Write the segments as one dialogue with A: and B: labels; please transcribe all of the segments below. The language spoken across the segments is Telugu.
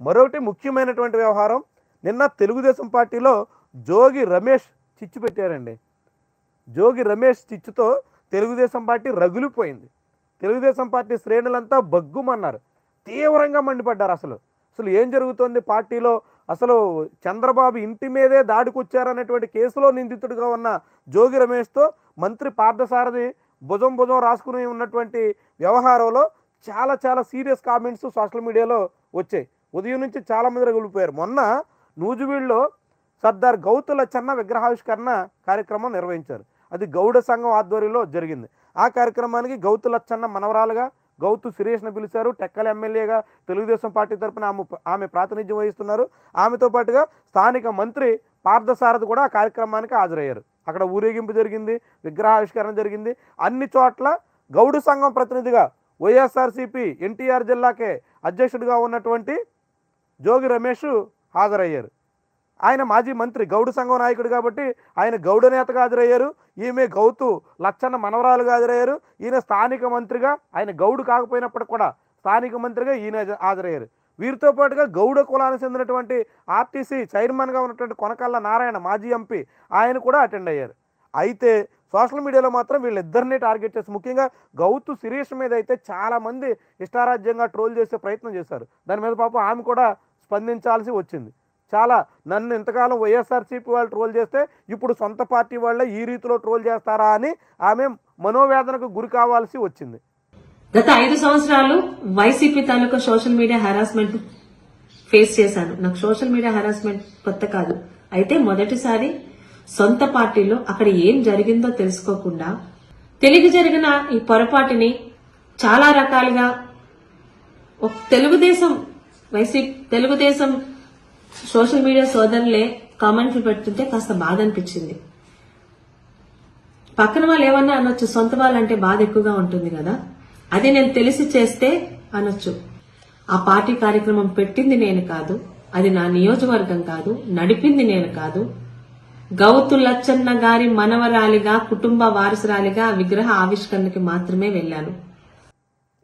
A: మరొకటి ముఖ్యమైనటువంటి వ్యవహారం నిన్న తెలుగుదేశం పార్టీలో జోగి రమేష్ చిచ్చు పెట్టారండి. జోగి రమేష్ చిచ్చుతో తెలుగుదేశం పార్టీ రగులిపోయింది. తెలుగుదేశం పార్టీ శ్రేణులంతా బగ్గుమన్నారు. తీవ్రంగా మండిపడ్డారు అసలు. అసలు ఏం జరుగుతోంది పార్టీలో? అసలు చంద్రబాబు ఇంటి మీదే దాడికొచ్చారనేటువంటి కేసులో నిందితుడిగా ఉన్న జోగి రమేష్తో మంత్రి పార్థసారథి భుజం భుజం రాసుకుని ఉన్నటువంటి వ్యవహారంలో చాలా చాలా సీరియస్ కామెంట్స్ సోషల్ మీడియాలో వచ్చాయి. ఉదయం నుంచి చాలా మంది రగులిపోయారు మొన్న నూజువీడులో సర్దార్ గౌతుల చెన్న విగ్రహావిష్కరణ కార్యక్రమం నిర్వహించారు. అది గౌడ సంఘం ఆధ్వర్యంలో జరిగింది. ఆ కార్యక్రమానికి గౌతుల చెన్న మనవరాలుగా గౌతు సురేష్ను పిలిచారు. టెక్కల ఎమ్మెల్యేగా తెలుగుదేశం పార్టీ తరఫున ఆమె ఆమె ప్రాతినిధ్యం వహిస్తున్నారు. ఆమెతో పాటుగా స్థానిక మంత్రి పార్థసారథి కూడా ఆ కార్యక్రమానికి హాజరయ్యారు. అక్కడ ఊరేగింపు జరిగింది విగ్రహావిష్కరణ జరిగింది. అన్ని చోట్ల గౌడు సంఘం ప్రతినిధిగా వైఎస్ఆర్సీపీ ఎన్టీఆర్ జిల్లాకే అధ్యక్షుడిగా ఉన్నటువంటి జోగి రమేష్ హాజరయ్యారు. ఆయన మాజీ మంత్రి గౌడు సంఘం నాయకుడు కాబట్టి ఆయన గౌడ నేతగా హాజరయ్యారు. ఈమె గౌతు లచ్చన్న మనవరాలుగా హాజరయ్యారు. ఈయన స్థానిక మంత్రిగా ఆయన గౌడు కాకపోయినప్పటికి కూడా స్థానిక మంత్రిగా ఈయన హాజరయ్యారు. వీరితో పాటుగా గౌడ కులానికి చెందినటువంటి ఆర్టీసీ చైర్మన్గా ఉన్నటువంటి కొనకళ్ళ నారాయణ మాజీ ఎంపీ ఆయన కూడా అటెండ్ అయ్యారు. అయితే సోషల్ మీడియాలో మాత్రం వీళ్ళిద్దరిని టార్గెట్ చేసి ముఖ్యంగా గౌతు శిరీష్ మీద అయితే చాలామంది ఇష్టారాజ్యంగా ట్రోల్ చేసే ప్రయత్నం చేశారు. దాని మీద పాపం ఆమె కూడా స్పందించాల్సి వచ్చింది. చాలా నన్ను ఇంతకాలం వైఎస్ఆర్సీపీ వాళ్ళు ట్రోల్ చేస్తే ఇప్పుడు సొంత పార్టీ వాళ్ళే ఈ రీతిలో ట్రోల్ చేస్తారా అని ఆమె మనోవేదనకు గురి కావాల్సి వచ్చింది.
B: గత ఐదు సంవత్సరాలు వైసీపీ తాలూకా సోషల్ మీడియా హెరాస్మెంట్ ఫేస్ చేశాను. నాకు సోషల్ మీడియా హెరాస్మెంట్ కొత్త కాదు. అయితే మొదటిసారి సొంత పార్టీలో అక్కడ ఏం జరిగిందో తెలుసుకోకుండా తెలుగు జరిగిన ఈ పొరపాటుని చాలా రకాలుగా ఒక Telugu Desam YCP Telugu Desam social media సోదరులే కామెంట్లు పెడుతుంటే కాస్త బాధ అనిపించింది. పక్కన వాళ్ళు ఏమన్నా అనొచ్చు సొంత వాళ్ళంటే బాధ ఎక్కువగా ఉంటుంది కదా. అది నేను తెలిసి చేస్తే అనొచ్చు. ఆ పార్టీ కార్యక్రమం పెట్టింది నేను కాదు అది నా నియోజకవర్గం కాదు నడిపింది నేను కాదు. గౌతు లచ్చన్న గారి మనవరాలిగా కుటుంబ వారసురాలిగా విగ్రహ ఆవిష్కరణకి మాత్రమే వెళ్ళాను.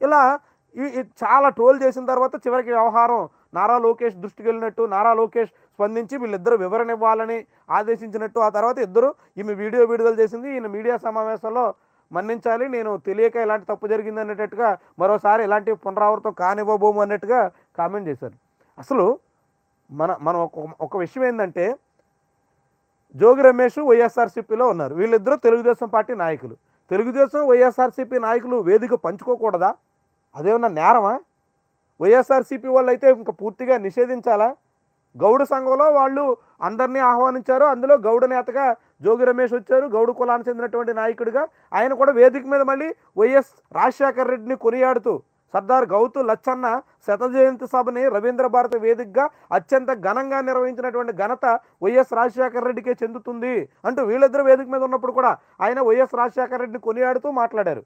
A: ఇలా ఈ చాలా ట్రోల్ చేసిన తర్వాత చివరికి వ్యవహారం నారా లోకేష్ దృష్టికి వెళ్ళినట్టు నారా లోకేష్ స్పందించి వీళ్ళిద్దరు వివరణ ఇవ్వాలని ఆదేశించినట్టు ఆ తర్వాత ఇద్దరు ఈమె వీడియో విడుదల చేసింది. ఈయన మీడియా సమావేశంలో మన్నించాలి నేను తెలియక ఇలాంటి తప్పు జరిగింది అనేటట్టుగా మరోసారి ఇలాంటి పునరావృతం కానివ్వబోము అన్నట్టుగా కామెంట్ చేశారు. అసలు మన మనం ఒక ఒక విషయం ఏంటంటే జోగి రమేష్ వైఎస్ఆర్సీపీలో ఉన్నారు. వీళ్ళిద్దరూ తెలుగుదేశం పార్టీ నాయకులు. తెలుగుదేశం వైఎస్ఆర్సీపీ నాయకులు వేదిక పంచుకోకూడదా? అదేమన్నా నేరమా? వైఎస్ఆర్సీపీ వాళ్ళు అయితే ఇంకా పూర్తిగా నిషేధించాలా? గౌడ సంఘంలో వాళ్ళు అందరినీ ఆహ్వానించారు. అందులో గౌడ నేతగా జోగి రమేష్ వచ్చారు. గౌడ కులానికి చెందినటువంటి నాయకుడిగా ఆయన కూడా వేదిక మీద మళ్ళీ వైఎస్ రాజశేఖర రెడ్డిని కొనియాడుతూ సర్దార్ గౌతు లచ్చన్న శత జయంతి సభని రవీంద్ర భారతి వేదికగా అత్యంత ఘనంగా నిర్వహించినటువంటి ఘనత వైఎస్ రాజశేఖర రెడ్డికే చెందుతుంది అంటూ వీళ్ళిద్దరు వేదిక మీద ఉన్నప్పుడు కూడా ఆయన వైఎస్ రాజశేఖర రెడ్డిని కొనియాడుతూ మాట్లాడారు.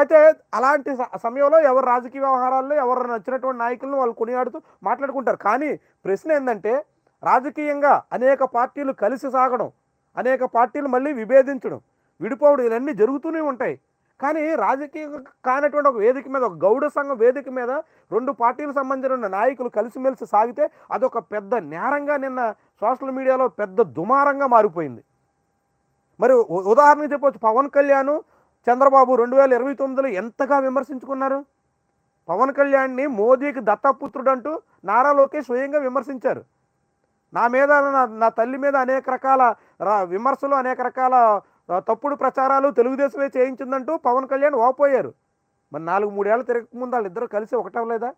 A: అయితే అలాంటి సమయంలో ఎవరు రాజకీయ వ్యవహారాల్లో ఎవరు నచ్చినటువంటి నాయకులను వాళ్ళు కొనియాడుతూ మాట్లాడుకుంటారు. కానీ ప్రశ్న ఏంటంటే రాజకీయంగా అనేక పార్టీలు కలిసి సాగడం అనేక పార్టీలు మళ్ళీ విభేదించడం విడిపోవడం ఇవన్నీ జరుగుతూనే ఉంటాయి. కానీ రాజకీయ కానటువంటి ఒక వేదిక మీద ఒక గౌడ సంఘం వేదిక మీద రెండు పార్టీలకు సంబంధించిన నాయకులు కలిసిమెలిసి సాగితే అదొక పెద్ద నేరంగా నిన్న సోషల్ మీడియాలో పెద్ద దుమారంగా మారిపోయింది. మరి ఉదాహరణకు చెప్పవచ్చు పవన్ కళ్యాణ్ చంద్రబాబు రెండు వేల ఇరవై తొమ్మిదిలో ఎంతగా విమర్శించుకున్నారు? పవన్ కళ్యాణ్ని మోదీకి దత్తపుత్రుడు అంటూ నారా లోకేష్ స్వయంగా విమర్శించారు. నా మీద నా నా తల్లి మీద అనేక రకాల విమర్శలు అనేక రకాల తప్పుడు ప్రచారాలు తెలుగుదేశమే చేయించిందంటూ పవన్ కళ్యాణ్ వాపోయారు. మరి నాలుగు మూడేళ్ళ తిరగకముందు వాళ్ళిద్దరూ కలిసి ఒకటవలేదా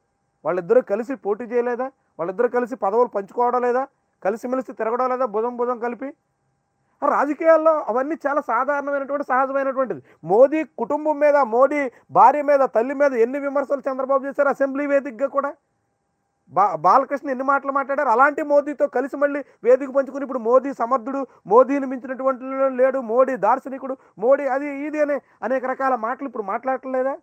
A: వాళ్ళిద్దరూ కలిసి పోటీ చేయలేదా? వాళ్ళిద్దరూ కలిసి పదవులు పంచుకోవడం లేదా? కలిసిమెలిసి తిరగడం లేదా? భుజం భుజం కలిపి రాజకీయాల్లో అవన్నీ చాలా సాధారణమైనటువంటి సహజమైనటువంటిది. మోదీ కుటుంబం మీద మోదీ భార్య మీద తల్లి మీద ఎన్ని విమర్శలు చంద్రబాబు చేశారు అసెంబ్లీ వేదికగా కూడా? బా బాలకృష్ణ ఎన్ని మాటలు మాట్లాడారు? అలాంటి మోదీతో కలిసి మళ్ళీ వేదిక పంచుకుని ఇప్పుడు మోదీ సమర్థుడు మోదీని మించినటువంటి లేడు మోడీ దార్శనికుడు మోడీ అది ఇది అనే అనేక రకాల మాటలు ఇప్పుడు మాట్లాడలేదా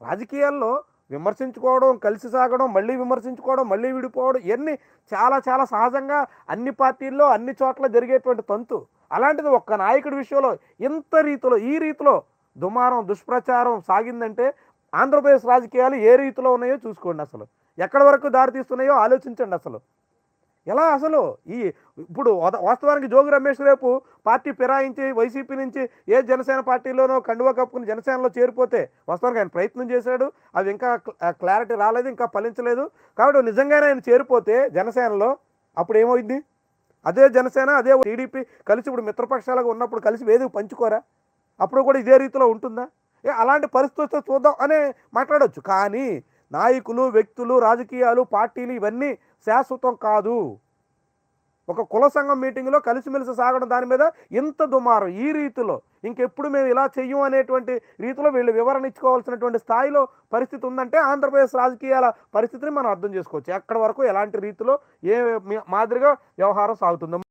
A: రాజకీయాల్లో విమర్శించుకోవడం కలిసి సాగడం మళ్ళీ విమర్శించుకోవడం మళ్ళీ విడిపోవడం ఇవన్నీ చాలా చాలా సహజంగా అన్ని పార్టీల్లో అన్ని చోట్ల జరిగేటువంటి తంతు. అలాంటిది ఒక్క నాయకుడి విషయంలో ఇంత రీతిలో ఈ రీతిలో దుమారం దుష్ప్రచారం సాగిందంటే ఆంధ్రప్రదేశ్ రాజకీయాలు ఏ రీతిలో ఉన్నాయో చూసుకోండి అసలు. ఎక్కడి వరకు దారి తీస్తున్నాయో ఆలోచించండి అసలు. ఎలా అసలు ఈ ఇప్పుడు వాస్తవానికి జోగి రమేష్ రేపు పార్టీ ఫిరాయించి వైసీపీ నుంచి ఏ జనసేన పార్టీలోనో కండువా కప్పుకుని జనసేనలో చేరిపోతే వాస్తవానికి ఆయన ప్రయత్నం చేశాడు. అవి ఇంకా క్లారిటీ రాలేదు ఇంకా ఫలించలేదు. కాబట్టి నిజంగానే ఆయన చేరిపోతే జనసేనలో అప్పుడు ఏమైంది అదే జనసేన అదే టీడీపీ కలిసి ఇప్పుడు మిత్రపక్షాలుగా ఉన్నప్పుడు కలిసి వేదిక పంచుకోరా? అప్పుడు కూడా ఇదే రీతిలో ఉంటుందా? ఏ అలాంటి పరిస్థితి వస్తే చూద్దాం అనే మాట్లాడవచ్చు కానీ నాయకులు వ్యక్తులు రాజకీయాలు పార్టీలు ఇవన్నీ శాశ్వతం కాదు. ఒక కుల సంఘం మీటింగ్లో కలిసిమెలిసి సాగడం దాని మీద ఇంత దుమారం. ఈ రీతిలో ఇంకెప్పుడు మేము ఇలా చెయ్యం అనేటువంటి రీతిలో వీళ్ళు వివరణ ఇచ్చుకోవాల్సినటువంటి స్థాయిలో పరిస్థితి ఉందంటే ఆంధ్రప్రదేశ్ రాజకీయాల పరిస్థితిని మనం అర్థం చేసుకోవచ్చు. ఎక్కడి వరకు ఎలాంటి రీతిలో ఏ మాదిరిగా వ్యవహారం సాగుతుందో